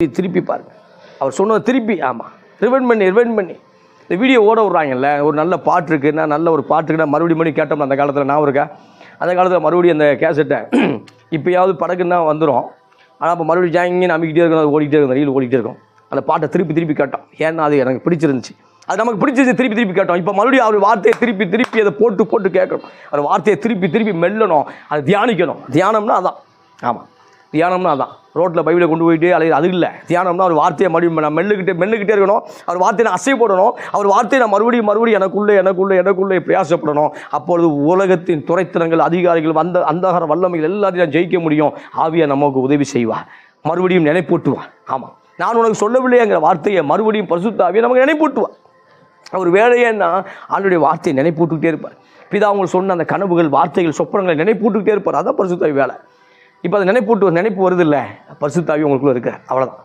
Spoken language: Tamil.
திருப்பி பாருங்க. அவர் சொன்னதை திருப்பி ஆமாம் ரிவெண்ட் பண்ணி ரிவெண்ட் பண்ணி. இந்த வீடியோ ஓட விட்றாங்கல்ல ஒரு நல்ல பாட்டு இருக்குன்னா நல்ல ஒரு பாட்டு இருக்குன்னா மறுபடியும் மறுபடியும் கேட்டோம் அந்த காலத்தில் நான் இருக்கா அந்த காலத்தில் மறுபடியும் அந்த கேசட்டை இப்போயாவது படக்குன்னா வந்துடும் ஆனால் அப்போ மறுபடியும் ஜாங்கின்னு நம்பிக்கிட்டே இருக்கணும் அது ஓடிக்கிட்டே இருக்கும் ரீல் ஓடிக்கிட்டே இருக்கும். அந்த பாட்டை திருப்பி திருப்பி கேட்டோம். ஏன்னா அது எனக்கு பிடிச்சிருந்துச்சு. அது நமக்கு பிடிச்சிருந்துச்சு திருப்பி திருப்பி கேட்டோம். இப்போ மறுபடியும் அவர் வார்த்தையை திருப்பி திருப்பி அதை போட்டு போட்டு கேட்கணும். அவர் வார்த்தையை திருப்பி திருப்பி மெல்லணும். அதை தியானிக்கணும். தியானம்னா அதான். ஆமாம் தியானம்னா அதான். ரோட்டில் பைபிளை கொண்டு போயிட்டு அல்லது அது இல்லை. தியானம்னா அவர் வார்த்தையை மறுபடியும் நான் மெல்லுக்கிட்டே மெல்லுக்கிட்டே இருக்கணும். அவர் வார்த்தையை நான் அசை போடணும். அவர் வார்த்தையை நான் மறுபடியும் மறுபடியும் எனக்குள்ளே எனக்குள்ளே எனக்குள்ளே பிரயாசப்படணும் அப்பொழுது உலகத்தின் துறைத்தனங்கள் அதிகாரிகள் வந்த அந்தகார வல்லமைகள் எல்லாத்தையும் நான் ஜெயிக்க முடியும். ஆவியை நமக்கு உதவி செய்வார் மறுபடியும் நினைப்பூட்டுவார் ஆமாம் நான் உனக்கு சொல்லவில்லையேங்கிற வார்த்தையை மறுபடியும் பரிசுத்தாவியை நமக்கு நினைப்பூட்டுவார் அவர் வேலையேன்னா ஆண்டுடைய வார்த்தையை நினைப்பூட்டுக்கிட்டே இருப்பார். பிதா அவங்க சொன்ன அந்த கனவுகள் வார்த்தைகள் சொப்பனங்களை நினைப்பூட்டுக்கிட்டே இருப்பார். அதான் பரிசுத்தாவி வேலை இப்போ அது நினைப்பூட்டு நினைப்பு வருது இல்லை? பரிசுத்தாவி உங்களுக்குள்ளே இருக்க. அவ்வளோதான்